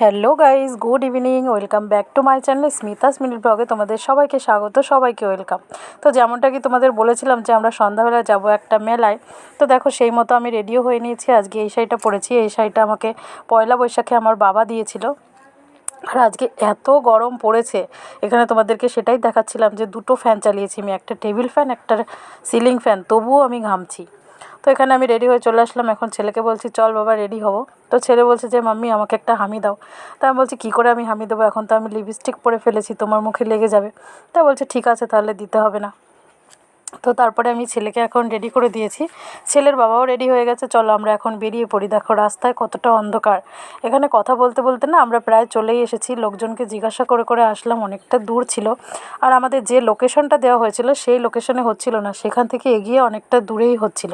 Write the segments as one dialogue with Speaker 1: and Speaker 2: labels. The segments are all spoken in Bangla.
Speaker 1: Hello guys good evening, welcome back to my channel Smita's minute ব্লগে তোমাদের সবাইকে স্বাগত, সবাইকে ওয়েলকাম। তো যেমনটা কি তোমাদের বলেছিলাম যে আমরা সন্ধ্যাবেলা যাব একটা মেলায়, তো দেখো সেই মতো আমি রেডিও হয়ে নিয়েছি, আজকে এই শাড়িটা পরেছি, এই শাড়িটা আমাকে পয়লা বৈশাখে আমার বাবা দিয়েছিল। আর আজকে এত গরম পড়েছে, এখানে তোমাদেরকে সেটাই দেখাচ্ছিলাম যে দুটো ফ্যান চালিয়েছি আমি, একটা টেবিল ফ্যান, একটা সিলিং ফ্যান, তবুও আমি ঘামছি। তো এখানে আমি রেডি হয়ে চলে আসলাম। এখন ছেলেকে বলছি, চল বাবা রেডি হব। তো ছেলে বলছে যে, মাম্মি, আমাকে একটা হামি দাও। তা আমি বলছি, কী করে আমি হামি দেবো? এখন তো আমি লিপস্টিক পরে ফেলেছি, তোমার মুখে লেগে যাবে। তা বলছে, ঠিক আছে, তাহলে দিতে হবে না। তো তারপরে আমি ছেলেকে এখন রেডি করে দিয়েছি। ছেলের বাবাও রেডি হয়ে গেছে, চলো আমরা এখন বেরিয়ে পড়ি। দেখো রাস্তায় কতটা অন্ধকার। এখানে কথা বলতে বলতে না আমরা প্রায় চলেই এসেছি। লোকজনকে জিজ্ঞাসা করে করে আসলাম, অনেকটা দূর ছিল। আর আমাদের যে লোকেশনটা দেওয়া হয়েছিল, সেই লোকেশনে হচ্ছিল না। সেখান থেকে এগিয়ে অনেকটা দূরেই হচ্ছিল।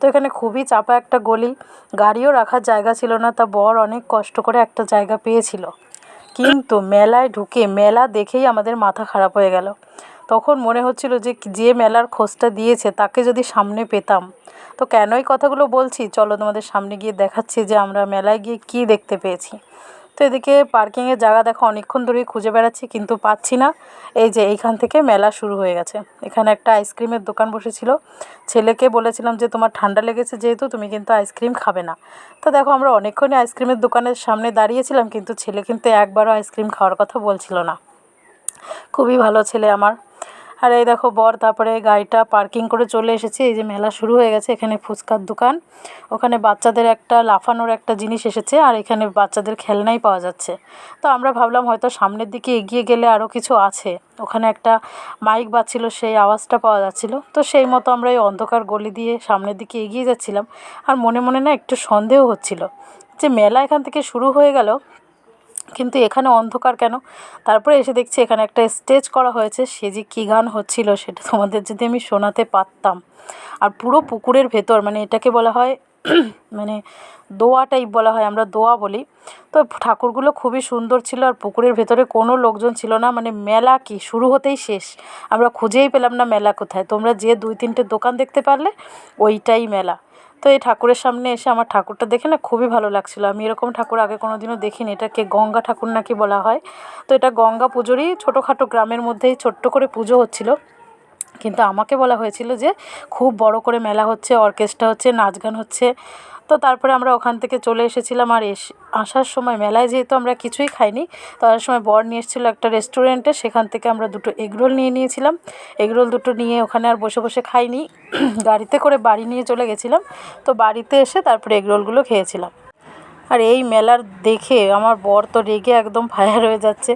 Speaker 1: তো এখানে খুবই চাপা একটা গলি। গাড়িও রাখার জায়গা ছিল না, তা বর অনেক কষ্ট করে একটা জায়গা পেয়েছিল। কিন্তু মেলায় ঢুকে মেলা দেখেই আমাদের মাথা খারাপ হয়ে গেল। তখন মনে হচ্ছিল যে যে মেলার খোঁজটা দিয়েছে তাকে যদি সামনে পেতাম। তো কেনই কথাগুলো বলছি? চলো তোমাদের সামনে গিয়ে দেখাচ্ছি যে আমরা মেলায় গিয়ে কী দেখতে পেয়েছি। তো এদিকে পার্কিংয়ের জায়গা দেখো, অনেকক্ষণ ধরেই খুঁজে বেড়াচ্ছি কিন্তু পাচ্ছি না। এই যে এইখান থেকে মেলা শুরু হয়ে গেছে। এখানে একটা আইসক্রিমের দোকান বসেছিল। ছেলেকে বলেছিলাম যে, তোমার ঠান্ডা লেগেছে যেহেতু, তুমি কিন্তু আইসক্রিম খাবে না। তো দেখো, আমরা অনেকক্ষণই আইসক্রিমের দোকানের সামনে দাঁড়িয়েছিলাম কিন্তু ছেলে কিন্তু একবারও আইসক্রিম খাওয়ার কথা বলছিল না। খুবই ভালো ছেলে আমার। আর এই দেখো বর তারপরে গাড়িটা পার্কিং করে চলে এসেছে। এই যে মেলা শুরু হয়ে গেছে, এখানে ফুচকার দোকান। ওখানে বাচ্চাদের একটা লাফানোর একটা জিনিস এসেছে আর এখানে বাচ্চাদের খেলনাই পাওয়া যাচ্ছে। তো আমরা ভাবলাম হয়তো সামনের দিকে এগিয়ে গেলে আরও কিছু আছে। ওখানে একটা মাইক বাজছিল, সেই আওয়াজটা পাওয়া যাচ্ছিল। তো সেই মতো আমরা এই অন্ধকার গলি দিয়ে সামনের দিকে এগিয়ে যাচ্ছিলাম। আর মনে মনে না একটু সন্দেহ হচ্ছিল যে মেলা এখান থেকে শুরু হয়ে গেল। কিন্তু এখানে অন্ধকার কেন? তারপরে এসে দেখছি এখানে একটা স্টেজ করা হয়েছে, সে যে কী গান হচ্ছিল সেটা তোমাদের যদি আমি শোনাতে পারতাম। আর পুরো পুকুরের ভেতর মানে এটাকে বলা হয় মানে দোয়া টাইপ বলা হয়, আমরা দোয়া বলি। তো ঠাকুরগুলো খুবই সুন্দর ছিল, আর পুকুরের ভেতরে কোনো লোকজন ছিল না মানে মেলা কি, শুরু হতেই শেষ। আমরা খুঁজেই পেলাম না মেলা কোথায়। তোমরা যে দুই তিনটে দোকান দেখতে পারলে, ওইটাই মেলা। তো এই ঠাকুরের সামনে এসে আমার ঠাকুরটা দেখে না খুবই ভালো লাগছিল। আমি এরকম ঠাকুর আগে কোনো দিনও দেখিনি। এটাকে গঙ্গা ঠাকুর নাকি বলা হয়। তো এটা গঙ্গা পুজোরই ছোটোখাটো গ্রামের মধ্যেই ছোট্ট করে পুজো হচ্ছিল। কিন্তু আমাকে বলা হয়েছিল যে খুব বড় করে মেলা হচ্ছে, অর্কেস্ট্রা হচ্ছে, নাচ গান হচ্ছে। তো তারপরে আমরা ওখান থেকে চলে এসেছিলাম আর এস, আসার সময় মেলায় যেহেতু আমরা কিছুই খাইনি, তো আসার সময় বর নিয়ে এসেছিল একটা রেস্টুরেন্টে, সেখান থেকে আমরা দুটো এগরোল নিয়ে নিয়েছিলাম। এগরোল দুটো নিয়ে ওখানে আর বসে বসে খাইনি, গাড়িতে করে বাড়ি নিয়ে চলে গেছিলাম। তো বাড়িতে এসে তারপরে এগরোলগুলো খেয়েছিলাম। আর এই মেলার দেখে আমার বর তো রেগে একদম ফায়ার হয়ে যাচ্ছে।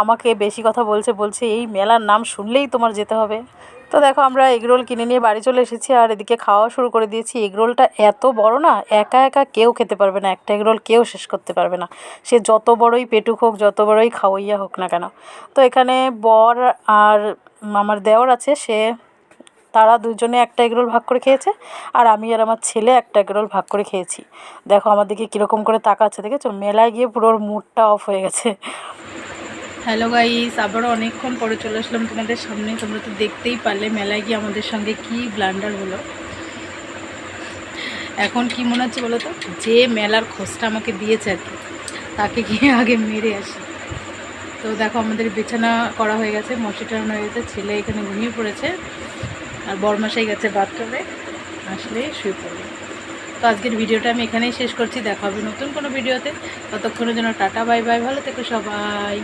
Speaker 1: আমাকে বেশি কথা বলছে বলছে, এই মেলার নাম শুনলেই তোমার যেতে হবে। তো দেখো, আমরা এগরোল কিনে নিয়ে বাড়ি চলে এসেছি আর এদিকে খাওয়া শুরু করে দিয়েছি। এগরোলটা এত বড় না, একা একা কেউ খেতে পারবে না। একটা এগরোল কেউ শেষ করতে পারবে না। সে যত বড়ই পেটুক হোক, যত বড়ই খাওয়াইয়া হোক না কেন। তো এখানে বর আর আমার দেওর আছে, সে, তারা দুজনে একটা এগরোল ভাগ করে খেয়েছে আর আমি আর আমার ছেলে একটা এগরোল ভাগ করে খেয়েছি। দেখো, আমার দিকে কীরকম করে তাকাচ্ছে, দেখেছ? মেলায় গিয়ে পুরো মুডটা অফ হয়ে গেছে। হ্যালো গাইস আবারও অনেকক্ষণ পরে চলে আসলাম তোমাদের সামনে। তোমরা তো দেখতেই পারলে মেলায় গিয়ে আমাদের সঙ্গে কি ব্লান্ডার হলো। এখন কি মনে হচ্ছে বলো তো? যে মেলার খোঁজটা আমাকে দিয়েছে আর কি, তাকে গিয়ে আগে মেরে আসি। তো দেখো, আমাদের বিছানা করা হয়ে গেছে, মশি টানানো হয়ে গেছে, ছেলে এখানে ঘুমিয়ে পড়েছে, আর বরমাসাই গেছে বাথরুমে আসলে শুয়ে পড়বে তো আজকের ভিডিওটা আমি এখানেই শেষ করছি। দেখা হবে নতুন কোনো ভিডিওতে। ততক্ষণের জন্য টাটা বাই বাই ভালো থেকো সবাই।